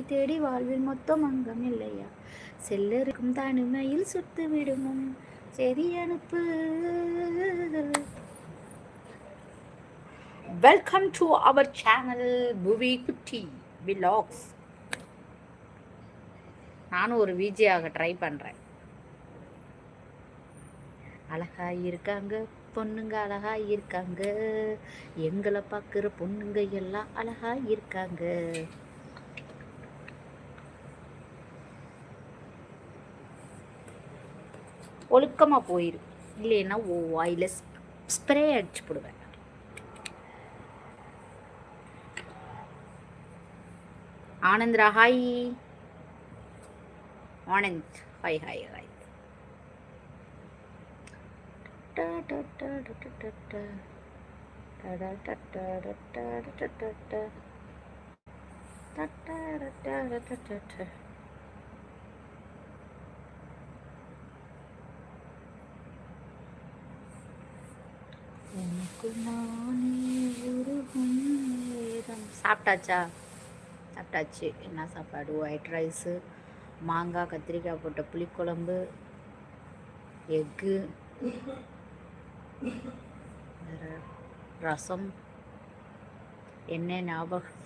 உன்னை தேடி வாழ்வில் மொத்தம் அங்கம் இல்லையா? செல்லருக்கும் தனிமையில் சுட்டு விடுமும் சரி அனுப்பு. வெல்கம் டு அவர் சேனல் புவி குட்டி விலாக்ஸ் நானும் ஒரு விஜியாக ட்ரை பண்ணுறேன் அழகா இருக்காங்க பொண்ணுங்க அழகா இருக்காங்க. எங்களை பார்க்குற பொண்ணுங்க எல்லாம் அழகா இருக்காங்க. ஒழுக்கமாக போயிடும் இல்லைன்னா ஓ வாயில் ஸ்ப்ரே அடிச்சு போடுவேன் ஆனந்த்ரா hi Anand hi hi hi சாப்பிட்டாச்சா? சாப்பிட்டாச்சு. என்ன சாப்பாடு? ஒயிட் ரைஸு மாங்காய் கத்திரிக்காய் போட்ட புளிக்குழம்பு எக்கு வேற ரசம் என்ன ஞாபகம்.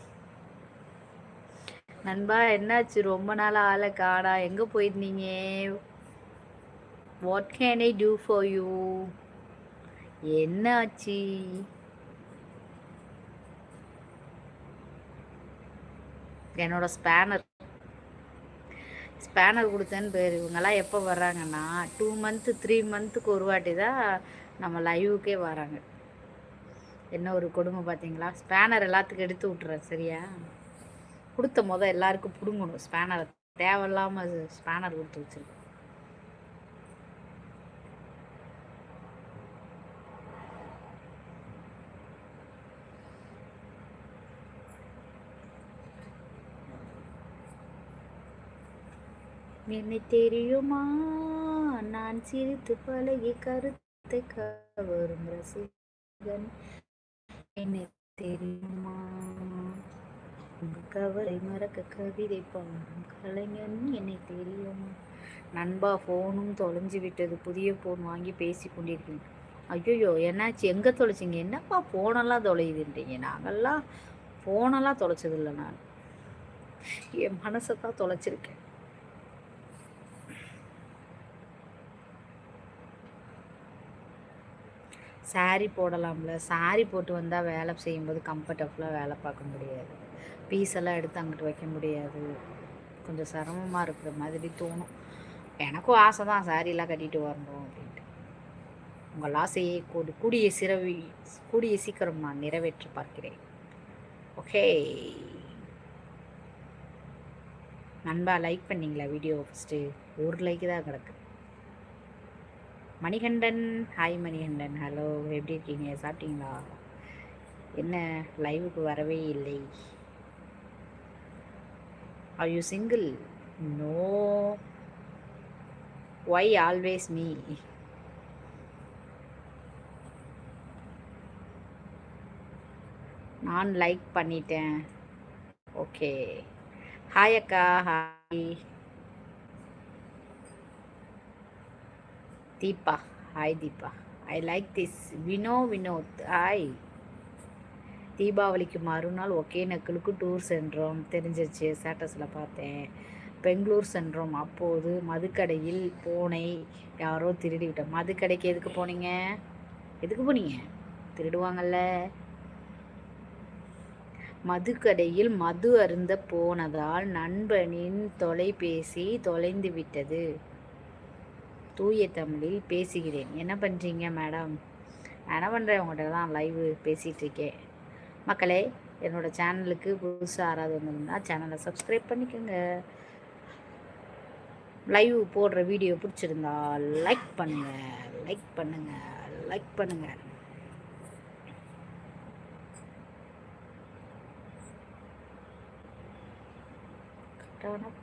நண்பா என்னாச்சு? ரொம்ப நாள் ஆளை காடா எங்கே போயிருந்தீங்க? What can I do for you என்ன ஆச்சு என்னோட ஸ்பேனர் ஸ்பேனர் கொடுத்தேன்னு பேர். இவங்கெல்லாம் எப்போ வர்றாங்கன்னா டூ மந்த்து த்ரீ மந்த்துக்கு ஒரு வாட்டி தான் நம்ம லைவுக்கே வராங்க. என்ன ஒரு கொடுமை பார்த்தீங்களா ஸ்பேனர் எல்லாத்துக்கும் எடுத்து விட்டுறேன் சரியா? கொடுத்த முத எல்லாருக்கும் பிடுங்கணும். ஸ்பேனரை தேவையில்லாமல் ஸ்பேனர் கொடுத்து வச்சுருக்கோம். என்னை தெரியுமா? நான் சிரித்து பழகி கருத்தை கவரும் ரசிகன். என்னை தெரியுமா? உங்க கவலை மறக்க கவிதை பாடும் கலைஞன் என்னை தெரியுமா? நண்பா ஃபோனும் தொலைஞ்சு விட்டது. புதிய ஃபோன் வாங்கி பேசி கொண்டிருக்கேன் ஐயோயோ என்னாச்சு? எங்கே தொலைச்சிங்க? என்னப்பா ஃபோனெல்லாம் தொலையுதுன்றீங்க? நாங்கள்லாம் ஃபோனெல்லாம் தொலைச்சதில்லை நான். என் மனசை தான் தொலைச்சிருக்கேன். சாரி போடலாம்ல. சாரி போட்டு வந்தால் வேலை செய்யும்போது கம்ஃபர்டபுளாக வேலை பார்க்க முடியாது. பீஸ் எல்லாம் எடுத்து அங்கிட்டு வைக்க முடியாது. கொஞ்சம் சிரமமாக இருக்கிற மாதிரி தோணும். எனக்கும் ஆசை தான் சாரியெல்லாம் கட்டிட்டு வரணும் அப்படின்ட்டு. உங்கள் ஆசையை கூடி கூடிய சிறவி கூடிய சீக்கிரம் நான் நிறைவேற்ற பார்க்கிறேன். ஓகே நண்பா லைக் பண்ணிங்களா வீடியோ ஃபஸ்ட்டு ஒரு லைக் தான் கிடக்கு. மணிகண்டன். ஹாய் மணிகண்டன். ஹலோ எப்படி இருக்கீங்க? சாப்பிட்டீங்களா? என்ன லைவுக்கு வரவே இல்லை. Are you single no why always me நான் லைக் பண்ணிட்டேன். ஓகே ஹாய் அக்கா. Hi Deepa hi Deepa I like this Vino Vinod hi தீபாவளிக்கு மறுநாள் ஒகேனக்கலுக்கு டூர் சென்றோம் தெரிஞ்சிருச்சு ஸ்டேட்டஸில் பார்த்தேன் பெங்களூர் சென்றோம் அப்போது மதுக்கடையில் போனை யாரோ திருடி விட்டோம் மதுக்கடைக்கு எதுக்கு போனீங்க எதுக்கு போனீங்க திருடுவாங்கல்ல மதுக்கடையில் மது அருந்த போனதால் நண்பனின் தொலைபேசி தொலைந்து விட்டது தூய தமிழில் பேசுகிறேன். என்ன பண்ணுறீங்க மேடம் நான் என்ன பண்ணுறேன் உங்கள்கிட்ட தான் லைவ் பேசிகிட்ருக்கேன் மக்களே என்னோடய சேனலுக்கு புதுசாக யாராவது வந்திருந்தா சேனலை சப்ஸ்கிரைப் பண்ணிக்கோங்க. லைவ் போடுற வீடியோ பிடிச்சிருந்தா லைக் பண்ணுங்கள் லைக் பண்ணுங்கள் லைக் பண்ணுங்கள்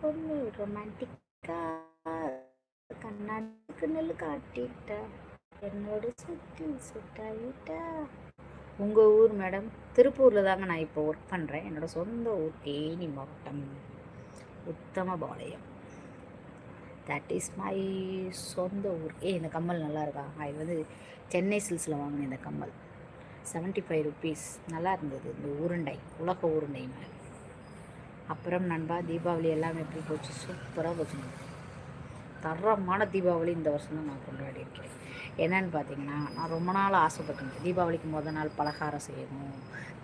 பொண்ணு ரொமான்டிக்கா கண்ணாடிக்கு நெல் காட்டிட்டா என்னோட சுத்தி சுட்டாயிட்டா. உங்கள் ஊர் மேடம் திருப்பூரில் தாங்க நான் இப்போ ஒர்க் பண்ணுறேன் என்னோட சொந்த ஊர் தேனி மாவட்டம் உத்தமபாளையம். தட் இஸ் மை சொந்த ஊர். ஏ இந்த கம்மல் நல்லா இருக்கா? இது வந்து சென்னை சில்ஸில் வாங்கினேன் இந்த கம்மல். செவன்ட்டி ஃபைவ் ருபீஸ் நல்லா இருந்தது. இந்த உருண்டை உலக உருண்டை மாதிரி அப்புறம் நண்பா தீபாவளி எல்லாமே எப்படி போச்சு? சூப்பராக போச்சு. தரமான தீபாவளி இந்த வருஷம் தான் நான் கொண்டாடி இருக்கேன் என்னன்னு பார்த்தீங்கன்னா நான் ரொம்ப நாள் ஆசைப்பட்டேன் தீபாவளிக்கு முத நாள் பலகாரம் செய்யணும்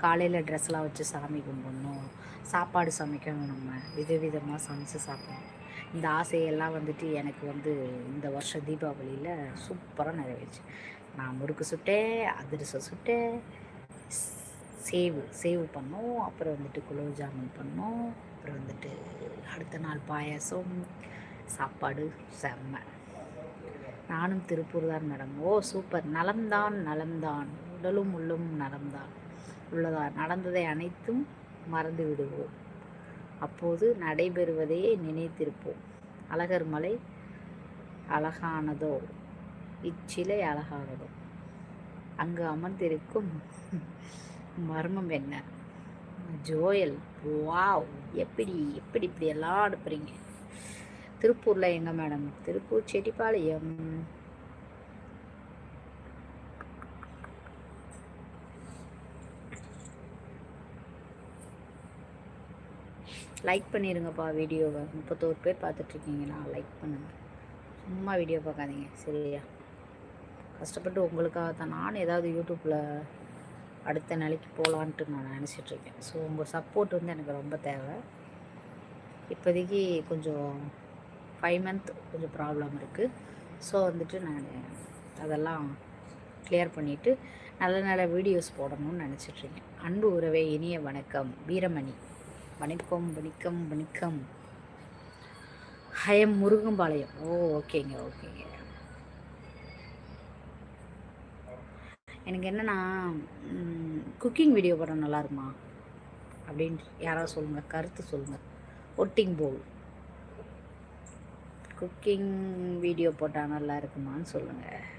காலையில் ட்ரெஸ்லாம் வச்சு சாமி கும்பிடணும் சாப்பாடு சமைக்கணும் நம்ம விதவிதமாக சமைச்சு சாப்பிடணும். இந்த ஆசையெல்லாம் வந்துட்டு எனக்கு வந்து இந்த வருஷம் தீபாவளியில் சூப்பராக நிறைவேச்சு நான் முறுக்கு சுட்டேன் அதிரசம் சுட்டேன் சேவு சேவு பண்ணோம். அப்புறம் வந்துட்டு குலோப் ஜாமுன் பண்ணோம். அப்புறம் வந்துட்டு அடுத்த நாள் பாயாசம். சாப்பாடு செம்ம. நானும் திருப்பூர் தான் மேடம் ஓ சூப்பர். நலம்தான் நலம்தான். உடலும் உள்ளும் நலம்தான். உள்ளதா? நடந்ததை அனைத்தும் மறந்து விடுவோம். அப்போது நடைபெறுவதையே நினைத்திருப்போம். அழகர் மலை அழகானதோ? இச்சிலை அழகானதோ? அங்கு அமர்ந்திருக்கும் மர்மம் என்ன? ஜோயல். வாவ்! எப்படி எப்படி இப்படி எல்லாம் அனுப்புறீங்க? திருப்பூரில் எங்கே மேடம்? திருப்பூர் செட்டிப்பாளையம். லைக் பண்ணிடுங்கப்பா வீடியோவை. முப்பத்தோரு பேர் பார்த்துட்ருக்கீங்களா லைக் பண்ணுங்கள் சும்மா வீடியோ பார்க்காதீங்க. சரியா? கஷ்டப்பட்டு உங்களுக்காக தான். நானும் ஏதாவது யூடியூப்பில் அடுத்த நிலைக்கு போகலான்ட்டு நான் நினச்சிட்ருக்கேன். ஸோ உங்கள் சப்போர்ட் வந்து எனக்கு ரொம்ப தேவை. இப்போதைக்கு கொஞ்சம் ஃபைவ் மந்த் கொஞ்சம் ப்ராப்ளம் இருக்குது ஸோ வந்துட்டு நான் அதெல்லாம் கிளியர் பண்ணிவிட்டு நல்ல நல்ல வீடியோஸ் போடணும்னு நினச்சிட்ருக்கேன். அன்பு உறவே இனிய வணக்கம். வீரமணி. வணக்கம் வணக்கம் வணக்கம். ஹயம் முருகம்பாளையம். ஓ ஓகேங்க ஓகேங்க. எனக்கு என்னென்னா குக்கிங் வீடியோ போட நல்லா இருக்குமா? அப்படின்ட்டு யாராவது சொல்லுங்கள் கருத்து சொல்லுங்கள் ஒட்டிங் போல் குக்கிங் வீடியோ போட்டால் நல்லா இருக்குமான்னு சொல்லுங்கள்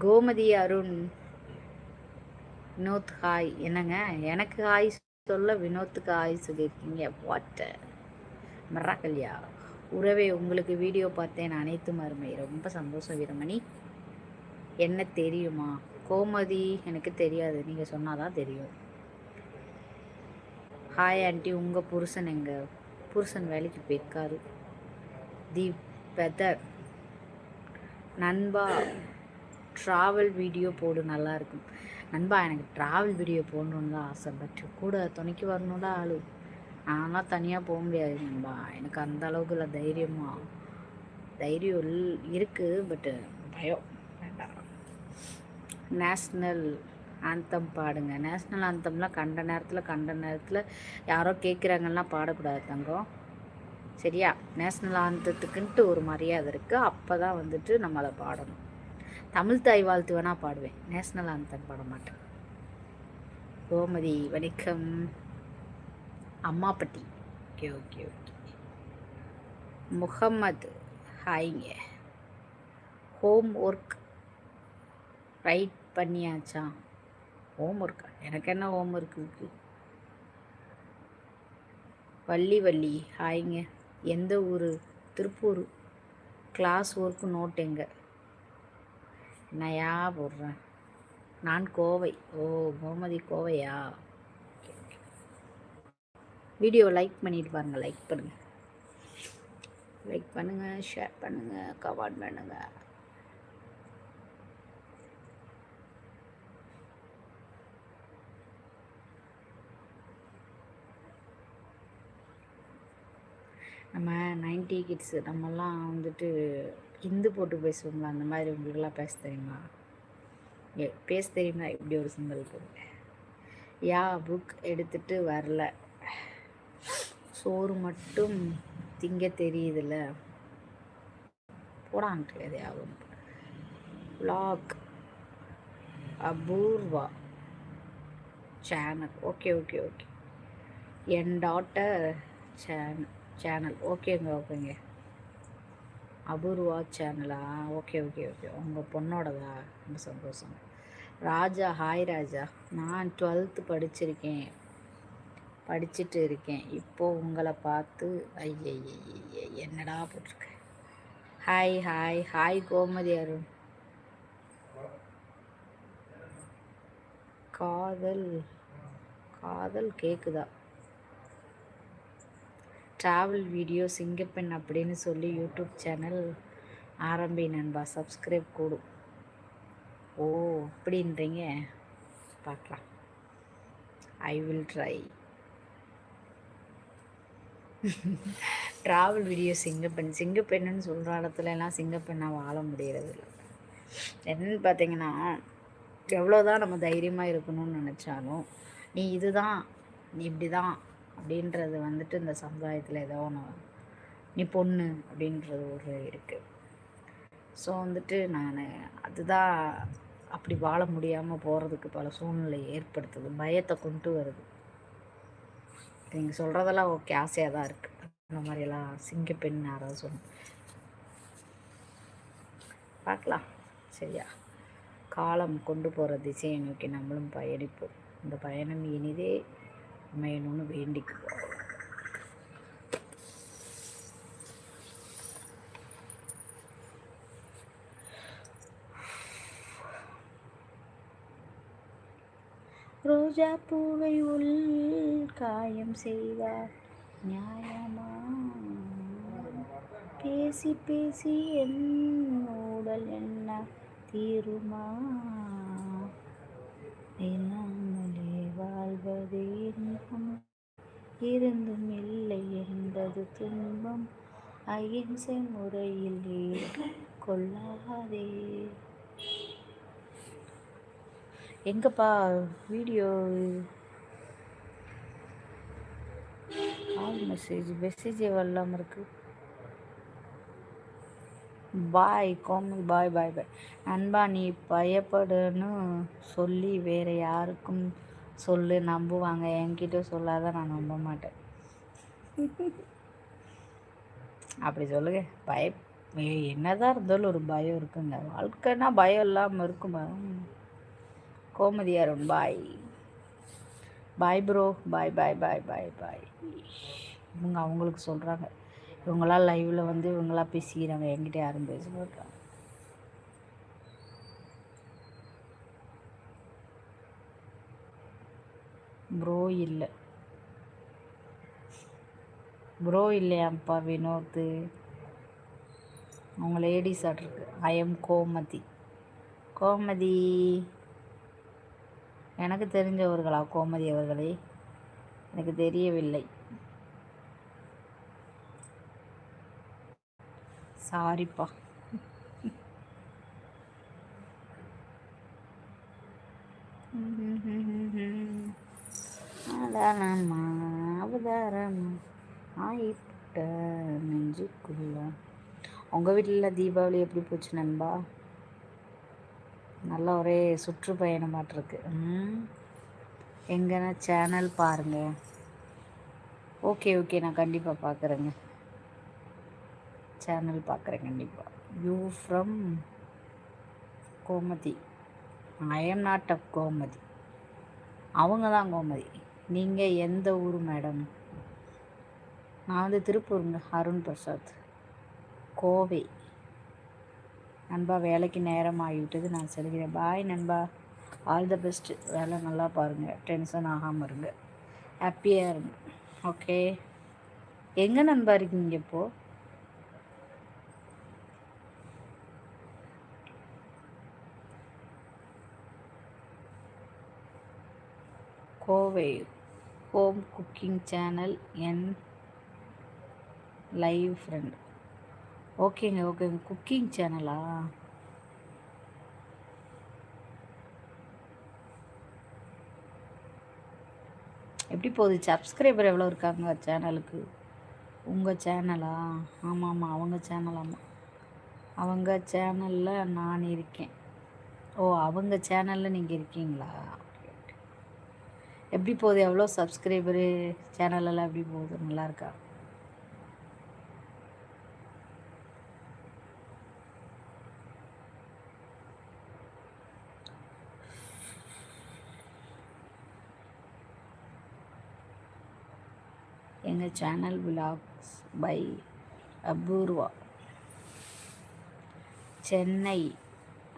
கோமதி அருண் வினோத் ஹாய். என்னங்க? எனக்கு ஹாய் சொல்ல வினோத்துக்கு ஹாய் சொல்லியிருக்கீங்க. வாட்ட மராக்கல்யா உறவே உங்களுக்கு வீடியோ பார்த்தேன். அனைத்தும் அருமை ரொம்ப சந்தோஷம் வீரமணி. என்ன தெரியுமா? கோமதி எனக்கு தெரியாது. நீங்கள் சொன்னாதான் தெரியும். ஹாய் ஆண்டி உங்கள் புருஷன் எங்கள் புருஷன் வேலைக்கு போயிருக்காரு. வெதர். நண்பா ட்ராவல் வீடியோ போடு நல்லாயிருக்கும் நண்பா எனக்கு ட்ராவல் வீடியோ போடணுன்னு தான் ஆசை பட் கூட துணைக்கு வரணும்ல ஆளு. நான்லாம் தனியாக போக முடியாது நண்பா. எனக்கு அந்த அளவுக்கு இல்லை தைரியமா. தைரியம் இருக்குது பட்டு பயம் வேண்டாம். நேஷ்னல் ஆந்தம் பாடுங்க. நேஷ்னல் ஆந்தம்லாம் கண்ட நேரத்தில் கண்ட நேரத்தில் யாரோ கேட்குறாங்கன்னா பாடக்கூடாது தங்கம். சரியா? நேஷ்னல் ஆந்தத்துக்குன்ட்டு ஒரு மரியாதை இருக்குது அப்போ தான் வந்துட்டு நம்மளை பாடணும். தமிழ் தாய் வாழ்த்து வேணால் பாடுவேன். நேஷ்னல் ஆனந்தம் பாட மாட்டேன். கோமதி வணக்கம். Ammapatti. Okay okay okay. Mohammed ஹாய்ங்க. Home work right பண்ணியாச்சா? ஹோம் ஒர்க்கா எனக்கு என்ன ஹோம் ஒர்க் இருக்குது வள்ளி வள்ளி. ஹாய்ங்க. எந்த ஊர்? திருப்பூர். கிளாஸ் ஒர்க்கு நோட் எங்கே? நயா போடுறேன். நான் கோவை. ஓ கோமதி கோவையா? வீடியோ லைக் பண்ணிட்டு பாருங்கள் லைக் பண்ணுங்கள் லைக் பண்ணுங்கள் ஷேர் பண்ணுங்கள் கமெண்ட் பண்ணுங்கள் நம்ம நைன்டி கிட்ஸு நம்மலாம் வந்துட்டு ஹிந்து போட்டு பேசுவோம்ல அந்த மாதிரி உங்களுக்கெல்லாம் பேச தெரியுமா? ஏ பேச தெரியுமா இப்படி ஒரு சிம்பிள் போடுங்க? யா புக் எடுத்துட்டு வரல. சோறு மட்டும் திங்க தெரியுதுல்ல. போடான்ட்டு எதையாவது vlog Apoorva. Channel okay okay okay என் டாட்டர் சேனல் சேனல் ஓகேங்க ஓகேங்க அபூர்வா சேனலா ஓகே ஓகே ஓகே உங்கள் பொண்ணோடதா? ரொம்ப சந்தோஷம். ராஜா ஹாய் ராஜா. நான் டுவெல்த்து படிச்சிருக்கேன். படிச்சுட்டு இருக்கேன். இப்போ உங்களை பார்த்து ஐயய்ய என்னடா போட்டிருக்கேன் hi hi hi Gomathi Arun. காதல். காதல் கேட்குதா ட்ராவல் வீடியோ சிங்கப்பெண் அப்படின்னு சொல்லி யூடியூப் சேனல் ஆரம்பி நண்பா. சப்ஸ்கிரைப் கூடும் ஓ அப்படின்றீங்க? பார்க்கலாம். I will try travel video சிங்கப்பெண் சிங்கப்பெண்ணுன்னு சொல்கிற இடத்துலலாம் சிங்கப்பெண்ணாக வாழ முடியறது இல்லை. என்னன்னு பார்த்தீங்கன்னா எவ்வளோதான் நம்ம தைரியமாக இருக்கணும்னு நினச்சாலும் நீ இதுதான் நீ இப்படி தான் அப்படின்றது வந்துட்டு இந்த சமுதாயத்தில் ஏதோ ஒன்று நீ பொண்ணு அப்படின்றது ஒரு இருக்குது ஸோ வந்துட்டு நான் அதுதான் அப்படி வாழ முடியாமல் போகிறதுக்கு பல சூழ்நிலை ஏற்படுத்துது. பயத்தை கொண்டு வருது. நீங்கள் சொல்கிறதெல்லாம் ஓகே ஆசையாக தான் இருக்குது அந்த மாதிரியெல்லாம் சிங்கப்பெண் யாராவது சொன்னோம் பார்க்கலாம். சரியா? காலம் கொண்டு போகிற திசையை நோக்கி நம்மளும் பயணிப்போம். இந்த பயணம் இனிதே அமையணும்னு வேண்டிக்குவோம் ரோஜா பூவை உள் காயம் செய்தார் நியாயமா? பேசி பேசி என் ஊடல் என்ன தீருமா? இல்லாமலே வாழ்வது இன்பம். இருந்தும் இல்லை என்பது துன்பம். அகிம்சை முறையில் கொள்ளாதே எங்கப்பா வீடியோ? ஆல் மெசேஜ் மெசேஜே வரலாம இருக்கு. Bye Gomi bye bye bye. நண்பா நீ பயப்படணும். சொல்லி வேற யாருக்கும் சொல்லு நம்புவாங்க. என்கிட்ட சொல்லாத நான் நம்ப மாட்டேன். அப்படி சொல்லுங்க. பய என்னதான் இருந்தாலும் ஒரு பயம் இருக்குங்க. வாழ்க்கைன்னா பயம் இல்லாமல் இருக்குமா? கோமதியாரும் பாய் bye bro bye bye bye bye பாய் இவங்க அவங்களுக்கு சொல்கிறாங்க இவங்களாம் லைவில் வந்து இவங்களாம் பேசிக்கிறாங்க. என்கிட்ட யாரும் பேச மாட்டாங்க. ப்ரோ இல்லை. ப்ரோ இல்லையாம்ப்பா வினோத்து. அவங்க ladies ஆட்ருக்கு. I am Gomathi. Gomathi. எனக்கு தெரிஞ்சவர்களா கோமதி அவர்களே? எனக்கு தெரியவில்லை. சாரிப்பா அவதாரமா அவதாரமா ஆயிட்ட நெஞ்சுக்குள்ள. உங்கள் வீட்டில் தீபாவளி எப்படி போச்சு நண்பா? நல்லா ஒரே சுற்றுப்பயணமாட்டிருக்கு எங்கன்னா சேனல் பாருங்கள் ஓகே ஓகே. நான் கண்டிப்பாக பார்க்குறேங்க சேனல் பார்க்குறேன் கண்டிப்பாக you from Gomathi. I am not up Gomathi. அவங்க தான் கோமதி. நீங்கள் எந்த ஊர் மேடம்? நான் வந்து திருப்பூருங்க அருண் பிரசாத். கோவை. நண்பா வேலைக்கு நேரம் ஆகிவிட்டது. நான் செல்கிறேன். பாய் நண்பா. All the best. வேலை நல்லா பாருங்கள் டென்ஷன் ஆகாமல் இருங்க. ஹாப்பியாக இருங்க. ஓகே. எங்கே நண்பா இருக்கீங்க இப்போது கோவை. ஹோம் குக்கிங் சேனல் என் லைவ் ஃப்ரெண்ட். ஓகேங்க ஓகேங்க. குக்கிங் சேனலா? எப்படி போகுது? சப்ஸ்கிரைபர் எவ்வளோ இருக்காங்க சேனலுக்கு? உங்கள் சேனலா? ஆமாம் ஆமாம் அவங்க சேனலாமா அவங்க சேனலில் நான் இருக்கேன். ஓ அவங்க சேனலில் நீங்கள் இருக்கீங்களா? எப்படி போகுது? எவ்வளோ சப்ஸ்கிரைபரு சேனலெல்லாம் எப்படி போகுது? நல்லாயிருக்கா எங்கள் channel vlogs by Apoorva. Chennai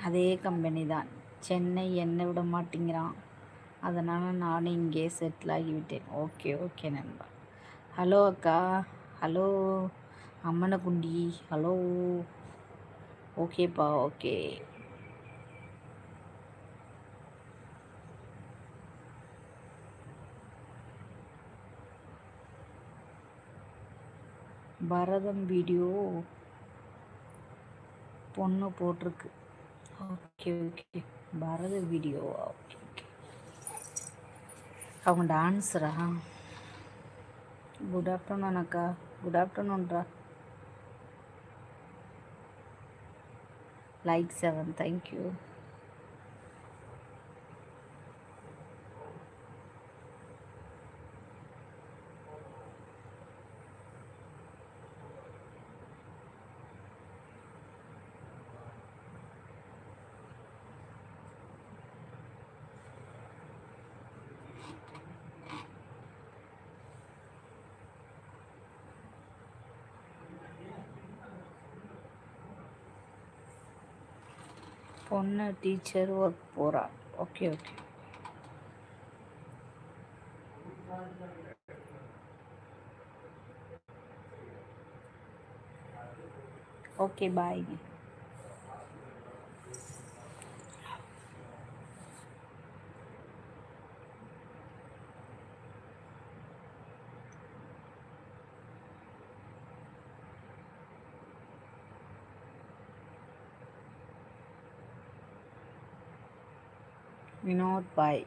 அதே கம்பெனி தான். சென்னை என்னை விட மாட்டேங்கிறான். அதனால் நானும் இங்கே செட்டில் ஆகிவிட்டேன் ஓகே ஓகே நண்பா. ஹலோ அக்கா. ஹலோ அம்மனை குண்டி ஹலோ ஓகேப்பா ஓகே பரதம் வீடியோ பொண்ணு போட்டிருக்கு. ஓகே ஓகே பரத வீடியோவா ஓகே அவங்க டான்ஸரா? குட் ஆஃப்டர்நூன் அக்கா. குட் ஆஃப்டர்நூன்ரா லைக் செவன் தேங்க்யூ பொண்ணு டீச்சர் ஒர்க் போகிறா okay okay okay bye Vinod bye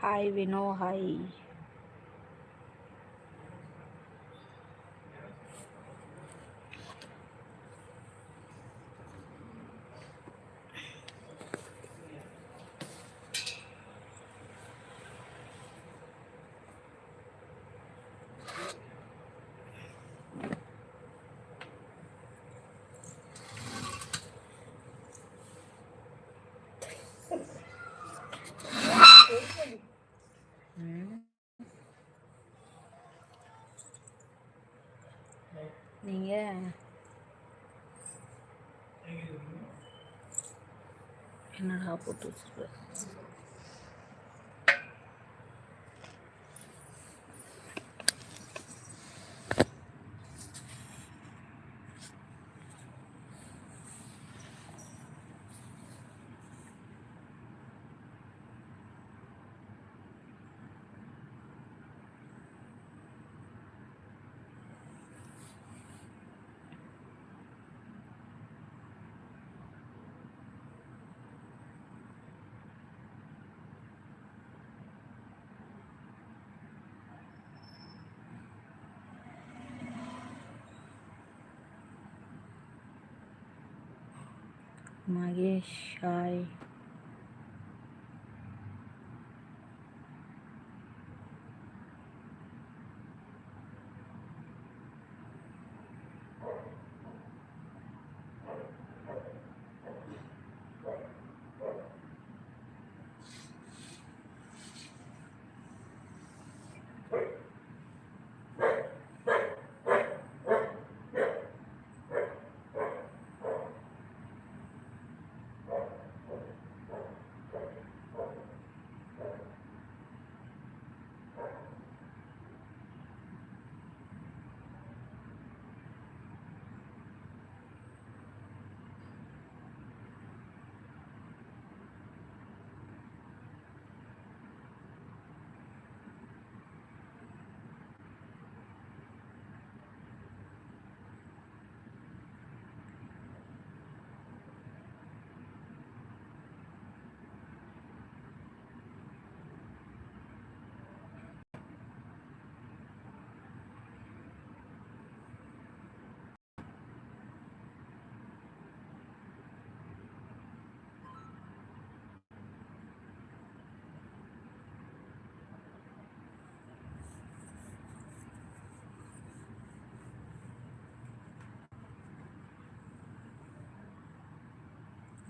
hi Vino hi நீங்கள் என்னடா போட்டு வச்சுருக்க? மகேஷ் ஹாய்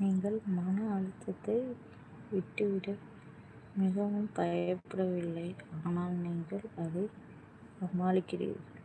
நீங்கள் மன அழுத்தத்தை விட்டுவிட மிகவும் பயப்படவில்லை. ஆனால் நீங்கள் அதை சமாளிக்கிறீர்கள்.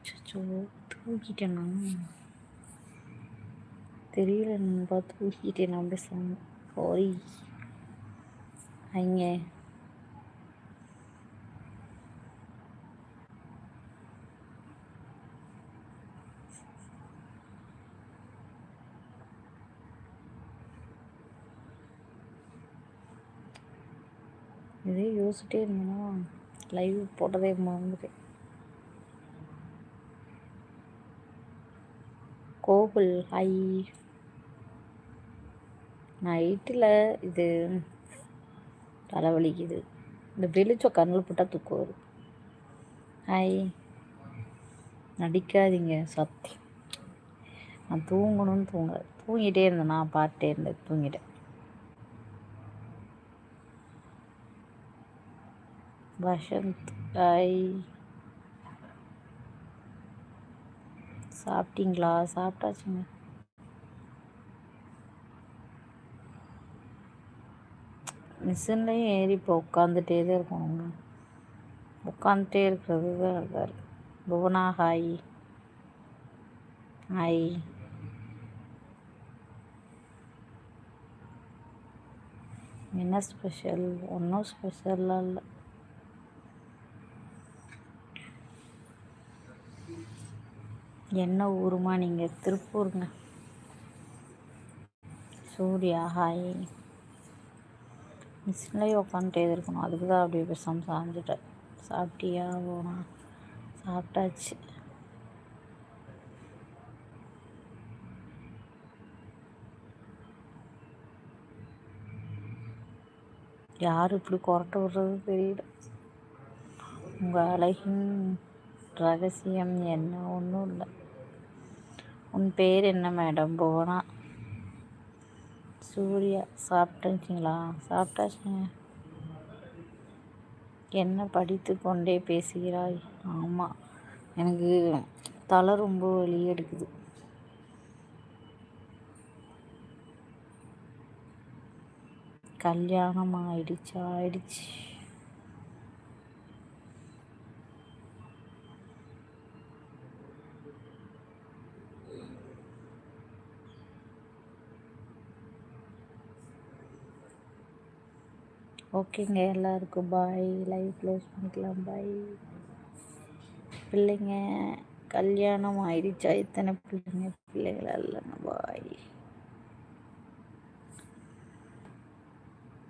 அச்சோ தூக்கிட்டேனா தெரியல நண்பா தூக்கிட்டேன் நான் பேசாம. சாரி ஐங்க இதே யோசிச்சிட்டே இருந்தேன்னா லைவ் போட்டதே மறந்துட்டேன். ராகுல் ஹை நைட்டில் இது தலைவலிக்குது. இந்த வெளிச்சம் கண்ணில் போட்டால் தூக்கம் வரும். ஹாய் நடிக்காதீங்க சத்தி நான் தூங்கணும்னு தூங்க தூங்கிட்டே இருந்தேன் நான் பாட்டே இருந்தேன் தூங்கிட்டேன். வசந்த் ஹாய் சாப்பிட்டீங்களா? சாப்பிட்டாச்சுங்க. மிஷின்லையும் ஏறி இப்போ உட்காந்துட்டே தான் இருக்கணுங்க. உட்காந்துட்டே இருக்கிறது தான் இதாக இருக்குது புவனா ஹாய். ஹாய். என்ன ஸ்பெஷல்? ஒன்றும் ஸ்பெஷலாக இல்லை. என்ன ஊருமா நீங்கள் திருப்பூருங்க. சூர்யா ஹாய் மிஷின்லேயே உட்காந்துட்டே இருக்கணும். அதுக்கு தான் அப்படியே பேசாமல் சாஞ்சிட்டேன். சாப்பிட்டியா? போனா. சாப்பிட்டாச்சு. யார் இப்படி கொரட்டை விடுறது தெரியல. உங்கள் அழகின் ரகசியம் என்ன? ஒன்றும் இல்லை. உன் பேர் என்ன மேடம் போனா சூர்யா. சாப்பிட்டுச்சிங்களா? சாப்பிட்டாச்சுங்க. என்ன படித்து கொண்டே பேசுகிறாய்? ஆமாம் எனக்கு தலை ரொம்ப வலி எடுக்குது. கல்யாணம் ஆயிடுச்சு? ஆயிடுச்சு. ஓகேங்க. எல்லாருக்கும் பாய் லைவ் க்ளோஸ் பண்ணிக்கலாம். பாய் பிள்ளைங்க கல்யாணம் ஆயிடுச்சா? இத்தனை பிள்ளைங்க? பிள்ளைங்களா இல்லைங்க. பாய்